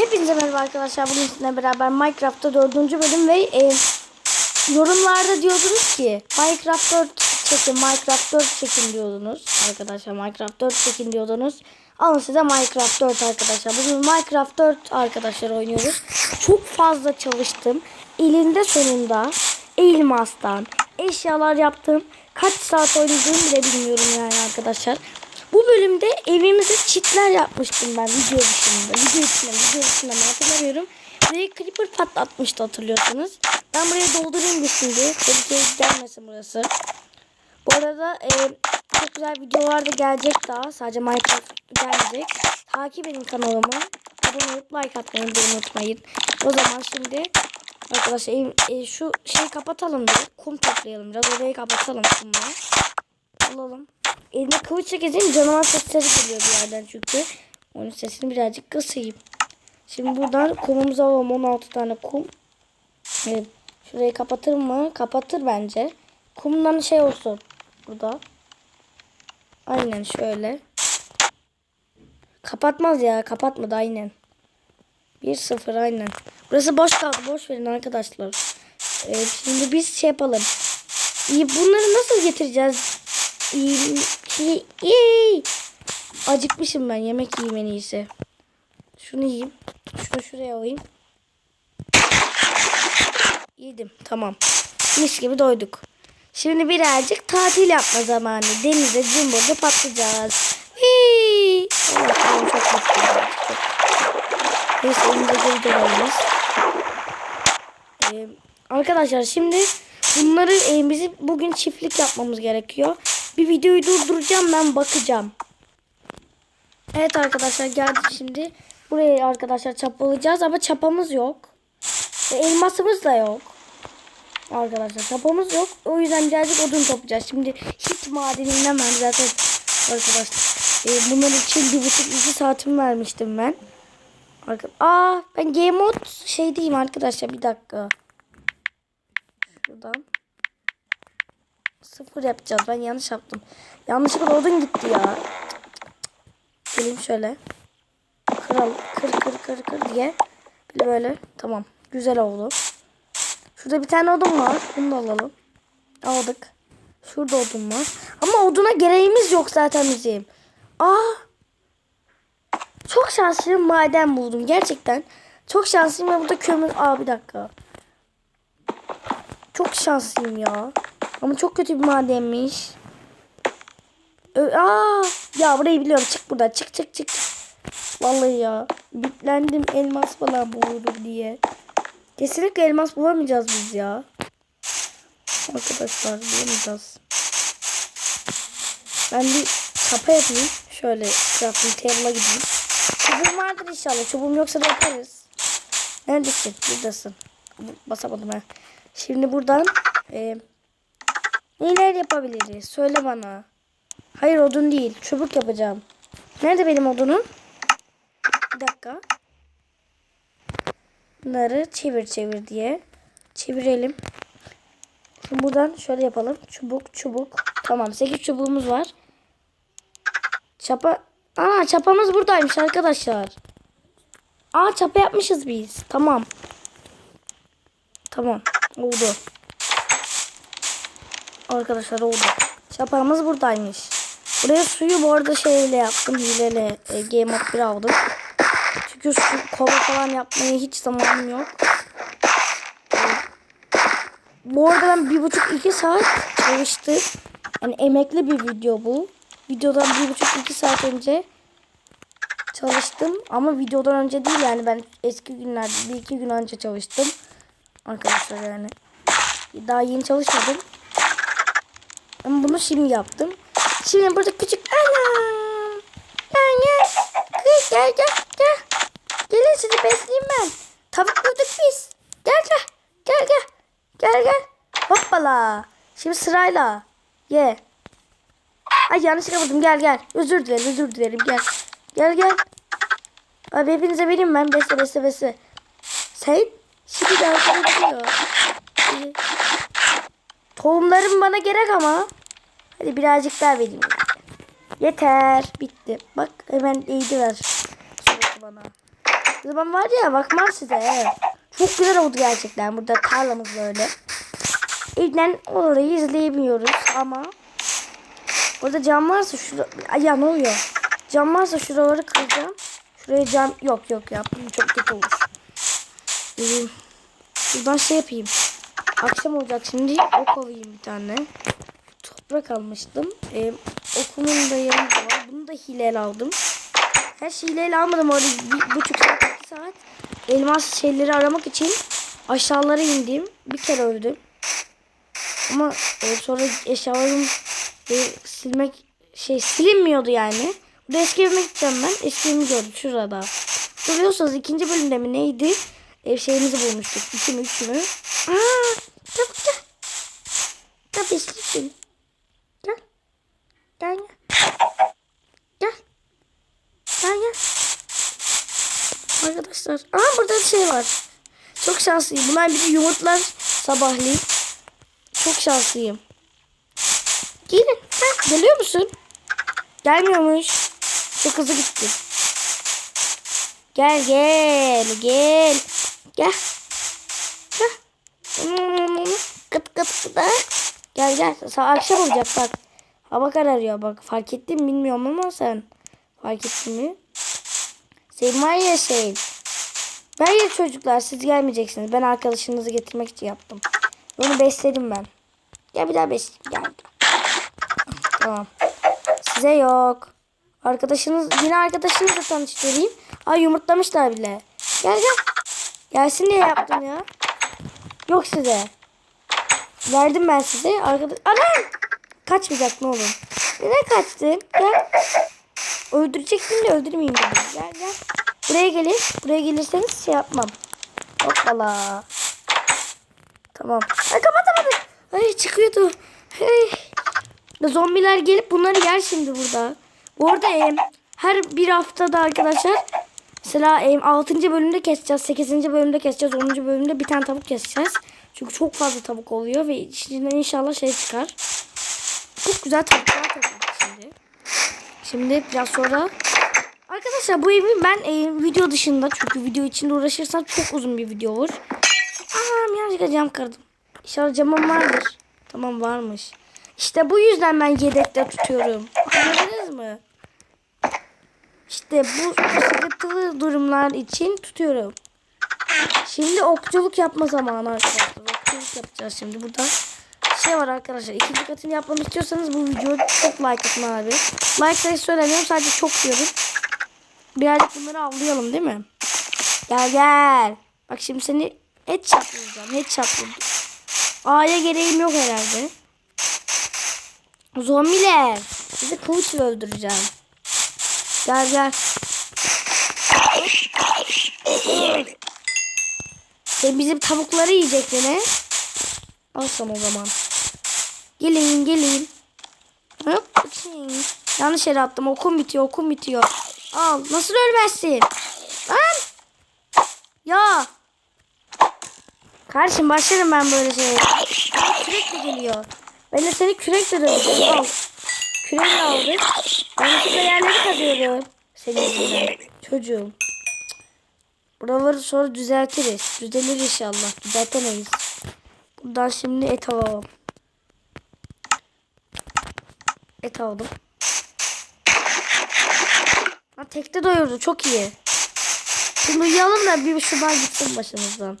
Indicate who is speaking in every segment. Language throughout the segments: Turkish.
Speaker 1: Hepinize merhaba arkadaşlar. Bugün sizinle beraber Minecraft'ta dördüncü bölüm ve e, yorumlarda diyordunuz ki Minecraft 4 çekin, Minecraft 4 çekin diyordunuz. Arkadaşlar Minecraft 4 çekin diyordunuz. Alın size Minecraft 4 arkadaşlar. Bugün Minecraft 4 arkadaşlar oynuyoruz. Çok fazla çalıştım. Elinde sonunda elmastan eşyalar yaptım. Kaç saat oynadığımı bile bilmiyorum yani arkadaşlar. Bu bölümde evimize çitler yapmıştım ben video dışında. Video içinde, video dışında mı hatırlamıyorum. Buraya creeper patlatmıştı hatırlıyorsunuz. Ben buraya doldurayım bir şimdi. Tehlikeye gelmesin burası. Bu arada e, çok güzel videolar da gelecek daha. Sadece Minecraft gelecek. Takip edin kanalımı. Abone olup like atmayı unutmayın. O zaman şimdi arkadaşlar e, şu şeyi kapatalım bir. Kum toplayalım biraz. Orayı kapatalım kumla. Alalım. Eline kılıç çekeceğim canavar sesleri geliyor bir yerden çünkü. Onun sesini birazcık kısayım. Şimdi buradan kumumuzu alalım. 16 tane kum. Evet. Şurayı kapatır mı? Kapatır bence. Kumdan şey olsun. Burada. Aynen şöyle. Kapatmaz ya. Kapatmadı aynen. 1-0 aynen. Burası boş kaldı. Boş verin arkadaşlar. Ee, şimdi biz şey yapalım. Bunları nasıl getireceğiz? İyi. Acıkmışım ben. Yemek yiyeyim en. Şunu yiyeyim. Şunu şuraya alayım. Yedim. Tamam. Mis gibi doyduk. Şimdi birazcık tatil yapma zamanı. Denize, cumburda patlayacağız. Ee, arkadaşlar şimdi bunları e, bugün çiftlik yapmamız gerekiyor. Bir videoyu durduracağım ben bakacağım. Evet arkadaşlar geldik şimdi. Buraya arkadaşlar çapalayacağız ama çapamız yok. Ve elmasımız da yok. Arkadaşlar çapamız yok. O yüzden birazcık odun toplayacağız. Şimdi hiç madeninden ben zaten arkadaşlar e, bunun için bir buçuk iki saatimi vermiştim ben. Arka Aa ben game mode şey diyeyim arkadaşlar bir dakika. Şuradan. Sıfır yapacağız. Ben yanlış yaptım. Yanlışlıkla odun gitti ya. Geleyim şöyle. Kıralım. Kır kır kır kır diye. Böyle. Tamam. Güzel oldu. Şurada bir tane odun var. Bunu da alalım. Aldık. Şurada odun var. Ama oduna gereğimiz yok zaten bizim. Aa. Çok şanslıyım maden buldum. Gerçekten. Çok şanslıyım ve burada kömür. Aa bir dakika. Çok şanslıyım ya. Ama çok kötü bir madenmiş. Ö Aa, ya burayı biliyorum. Çık buradan. Çık çık çık. Vallahi ya. Bitlendim elmas falan bulurum diye. Kesinlikle elmas bulamayacağız biz ya. Arkadaşlar bulamayacağız. Ben bir çapa yapayım. Şöyle crafting table'a gideyim. Çubuğum vardır inşallah. Çubuğum yoksa da yaparız. Neredesin? Buradasın. Basamadım ha. Şimdi buradan e, neler yapabiliriz? Söyle bana. Hayır odun değil. Çubuk yapacağım. Nerede benim odunum? Bir dakika. Bunları çevir çevir diye. Çevirelim. Şimdi buradan şöyle yapalım. Çubuk çubuk. Tamam 8 çubuğumuz var. Çapa. Aa çapamız buradaymış arkadaşlar. Aa çapa yapmışız biz. Tamam. Tamam. Oldu. Arkadaşlar oldu. Çapamız buradaymış. Buraya suyu bu arada şeyle yaptım. Hileyle e, Game Mode 1 aldım. Çünkü su kova falan yapmaya hiç zamanım yok. E, bu arada ben bir buçuk iki saat çalıştım. Yani emekli bir video bu. Videodan bir buçuk iki saat önce çalıştım. Ama videodan önce değil yani ben eski günlerde bir iki gün önce çalıştım. Arkadaşlar yani. Daha yeni çalışmadım. Ama bunu şimdi yaptım. Şimdi burada küçük anam. Gel gel. Gel gel gel. Gelin sizi besleyeyim ben. Tavuk bulduk biz. Gel gel. Gel gel. Gel gel. Hoppala. Şimdi sırayla. Ye. Ay yanlışlıkla vurdum. Gel gel. Özür dilerim özür dilerim. Gel. Gel gel. Abi hepinize vereyim ben. Besle besle besle. Sen şimdi daha sonra gidiyor. Tohumlarım bana gerek ama. Hadi birazcık daha vereyim. Yeter. Bitti. Bak hemen eğdi ver. Şurası bana. Zaman var ya bakmam size. Çok güzel oldu gerçekten. Burada tarlamız böyle. İlkten orayı izleyemiyoruz ama Orada cam varsa şura... Ya ne oluyor? Cam varsa şuraları kıracağım. Şuraya cam... Yok yok yaptım. Çok kötü olur. Ee, buradan şey yapayım. Akşam olacak şimdi. Ok alayım bir tane. Toprak almıştım. Ee, okumun da yanında var. Bunu da hileyle aldım. Her şeyi hileyle almadım orada bir buçuk saat, iki saat. Elmas şeyleri aramak için aşağılara indim. Bir kere öldüm. Ama e, sonra eşyalarım e, silmek şey silinmiyordu yani. Burada eski evime gideceğim ben. Eski evimi gördüm şurada. Hatırlıyorsanız ikinci bölümde mi neydi? Ev şeyimizi bulmuştuk. İki mi üç mü? Aa, çabuk gel. Gel beslesin. Gel. Gel gel. Gel. Gel gel. Arkadaşlar. Aa burada bir şey var. Çok şanslıyım. Bunlar de yumurtlar sabahleyin. Çok şanslıyım. Gelin. Ha, geliyor musun? Gelmiyormuş. Çok hızlı gitti. Gel gel gel. Gel. Gel. Kıt. Gel gel. Sa akşam olacak bak. Hava kararıyor bak. Fark ettin mi bilmiyorum ama sen. Fark ettin mi? Sen var ya şey. Hayır çocuklar siz gelmeyeceksiniz. Ben arkadaşınızı getirmek için yaptım. Onu besledim ben. Gel bir daha besle. Gel. Tamam. Size yok. Arkadaşınız yine arkadaşınızla tanıştırayım. Ay yumurtlamışlar bile. Gel gel. Gelsin diye yaptım ya. Yok size. Verdim ben size. Arkadaş... Anam! Kaçmayacak ne olur. Neden kaçtım? Gel. Öldürecektim de öldürmeyeyim dedim. Gel gel. Buraya gelin. Buraya gelirseniz şey yapmam. Hoppala. Tamam. Ay kapatamadım. Ay çıkıyordu. Ay. Zombiler gelip bunları yer şimdi burada. Bu arada em, her bir haftada arkadaşlar mesela em, 6. bölümde keseceğiz. 8. bölümde keseceğiz. 10. bölümde bir tane tavuk keseceğiz. Çünkü çok fazla tavuk oluyor ve içinden inşallah şey çıkar. Çok güzel tavuklar topladık şimdi. Şimdi biraz sonra Arkadaşlar bu evi ben e, video dışında çünkü video içinde uğraşırsam çok uzun bir video olur. Aa yanlışlıkla cam kırdım. İnşallah camım vardır. Tamam varmış. İşte bu yüzden ben yedekte tutuyorum. Anladınız mı? İşte bu sıkıntılı durumlar için tutuyorum. Şimdi okçuluk yapma zamanı arkadaşlar. Okçuluk yapacağız şimdi burada. Şey var arkadaşlar. ikinci katını yapmamı istiyorsanız bu videoya çok like atın abi. Like sayısı söylemiyorum sadece çok diyorum. Birazcık bunları avlayalım değil mi? Gel gel. Bak şimdi seni headshot vuracağım. Headshot vurdum. A'ya gereğim yok herhalde. Zombiler. Sizi kılıçla öldüreceğim. Gel gel. Sen bizim tavukları yiyeceksin he? Alsam o zaman. Gelin gelin. Hop. Yanlış yere attım. Okum bitiyor okum bitiyor. Al. Nasıl ölmezsin? Lan. Ya. Kardeşim başlarım ben böyle şeye. Kürekle geliyor. Ben de seni kürekle döveceğim. Al. Kürekle aldık. Ben de yerleri kazıyorum. Senin yüzünden. Çocuğum. Buraları sonra düzeltiriz. Düzelir inşallah. Düzeltemeyiz. Buradan şimdi et alalım. Et aldım. Ha tekte doyurdu. Çok iyi. Şimdi uyuyalım da bir şuradan gitsin başımızdan.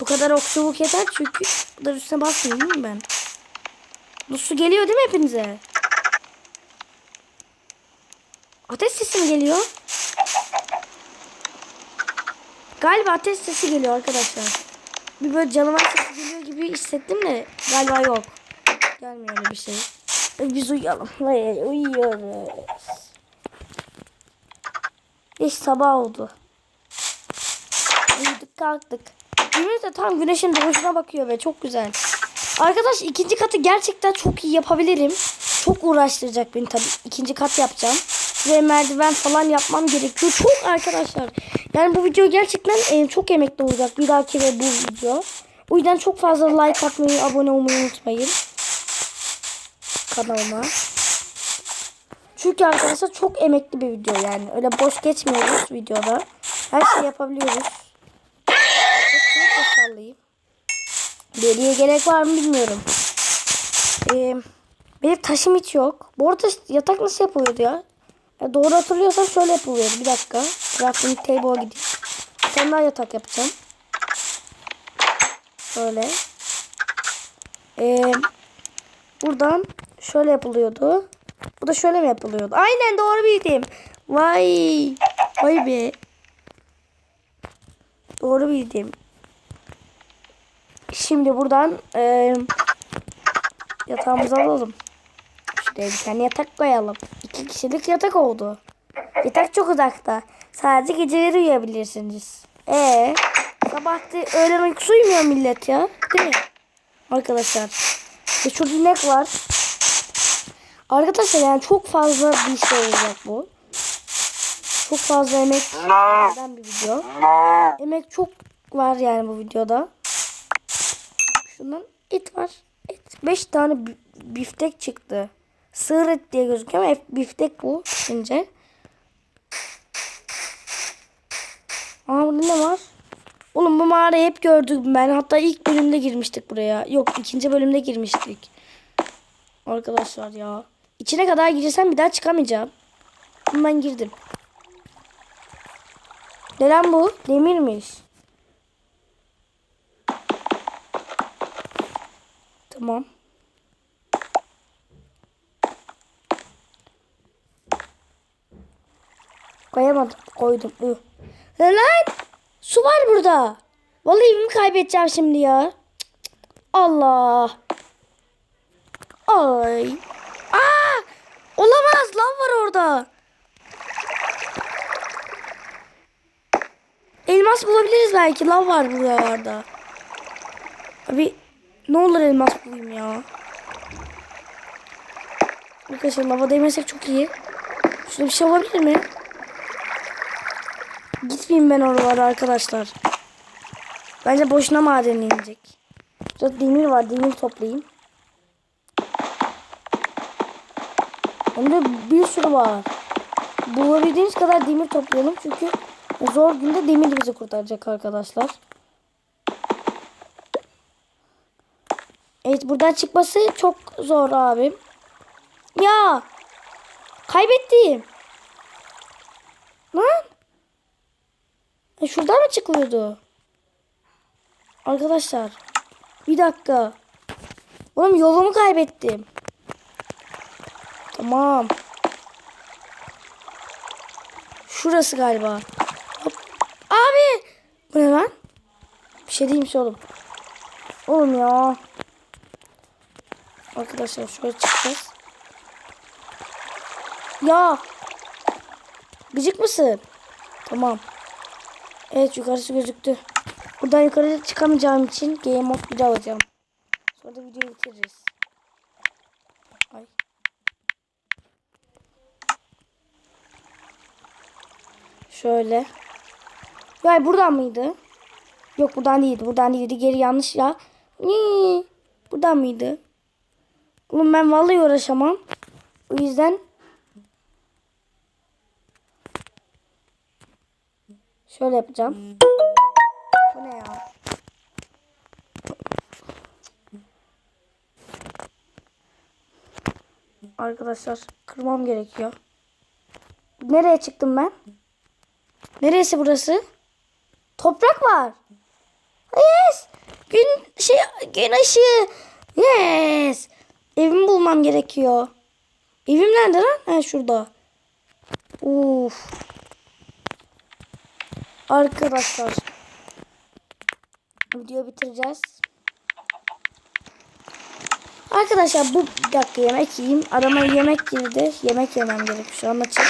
Speaker 1: Bu kadar okçuluk yeter çünkü da üstüne basmayayım değil mi ben? Bu su geliyor değil mi hepinize? Ateş sesi mi geliyor? Galiba ateş sesi geliyor arkadaşlar. Bir böyle canavar sesi geliyor gibi hissettim de galiba yok. Gelmiyor bir şey. E, Biz uyuyalım. Uyuyoruz. İş sabah oldu. Uyuduk kalktık. Güneş de tam güneşin doğuşuna bakıyor ve çok güzel. Arkadaş ikinci katı gerçekten çok iyi yapabilirim. Çok uğraştıracak beni tabii. İkinci kat yapacağım. Ve merdiven falan yapmam gerekiyor. Çok arkadaşlar. Yani bu video gerçekten e, çok emekli olacak. Bir dahaki ve bu video. O yüzden çok fazla like atmayı, abone olmayı unutmayın. Kanalıma. Çünkü arkadaşlar çok emekli bir video yani. Öyle boş geçmiyoruz videoda. Her şeyi yapabiliyoruz. Deliye gerek var mı bilmiyorum. Ee, benim taşım hiç yok. Bu arada yatak nasıl yapılıyordu ya? Doğru hatırlıyorsam şöyle yapılıyordu. Bir dakika. Crafting table'a gideyim. Tane daha yatak yapacağım. Şöyle. Ee, buradan şöyle yapılıyordu. Bu da şöyle mi yapılıyordu? Aynen doğru bildim. Vay. Vay be. Doğru bildim. Şimdi buradan e, yatağımızı alalım. Şuraya bir tane yatak koyalım. İki kişilik yatak oldu. Yatak çok uzakta. Sadece geceleri uyuyabilirsiniz. Ee, sabah da öğlen uykusu uyumuyor millet ya. Değil mi? Arkadaşlar. Ve şurada inek var. Arkadaşlar yani çok fazla bir şey olacak bu. Çok fazla emek veren bir video. Emek çok var yani bu videoda. Şundan et var. Et. 5 tane bi- biftek çıktı. Sığır et diye gözüküyor ama biftek bu pişince. Aa burada ne var? Oğlum bu mağarayı hep gördüm ben. Hatta ilk bölümde girmiştik buraya. Yok ikinci bölümde girmiştik. Arkadaşlar ya. İçine kadar girsem bir daha çıkamayacağım. Ama Ben girdim. Ne lan bu? Demirmiş. Tamam. Koyamadım. Koydum. Ü. Lan lan! Su var burada. Vallahi evimi kaybedeceğim şimdi ya. Allah. Ay. Aa! Olamaz. Lan var orada. Elmas bulabiliriz belki. Lav var buralarda. Abi ne olur elmas bulayım ya. Arkadaşlar lava değmesek çok iyi. Şurada bir şey olabilir mi? Gitmeyeyim ben oralara arkadaşlar. Bence boşuna maden inecek. Burada demir var. Demir toplayayım. Hem de bir sürü var. Bulabildiğimiz kadar demir toplayalım. Çünkü zor günde demir bizi kurtaracak arkadaşlar. Evet buradan çıkması çok zor abim. Ya. Kaybettim. Lan. E şuradan mı çıkıyordu? Arkadaşlar. Bir dakika. Oğlum yolumu kaybettim. Tamam. Şurası galiba. Hop. Abi. Bu ne lan? Bir şey değilmiş oğlum. Oğlum ya. Arkadaşlar şöyle çıkacağız. Ya. Gıcık mısın? Tamam. Evet yukarısı gözüktü. Buradan yukarı çıkamayacağım için game mode 1 alacağım. Sonra da videoyu bitiririz. Şöyle. Ya buradan mıydı? Yok buradan değildi. Buradan değildi. Geri yanlış ya. Nii. Buradan mıydı? Oğlum ben vallahi uğraşamam. O yüzden şöyle yapacağım. Bu ne ya? Arkadaşlar kırmam gerekiyor. Nereye çıktım ben? Neresi burası? Toprak var. Yes. Gün şey gün ışığı. Yes. Evimi bulmam gerekiyor. Evim nerede lan? Ha şurada. Arkadaşlar. Video bitireceğiz. Arkadaşlar bu bir dakika yemek yiyeyim. Arama yemek girdi. Yemek yemem an açık.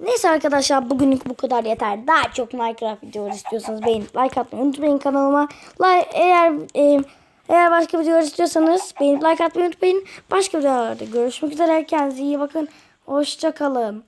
Speaker 1: Neyse arkadaşlar bugünlük bu kadar yeter. Daha çok Minecraft videoları istiyorsanız beğenip like atmayı unutmayın kanalıma. Like, eğer e, eğer başka videolar istiyorsanız beğenip like atmayı unutmayın. Başka videolarda görüşmek üzere. Kendinize iyi bakın. Hoşçakalın.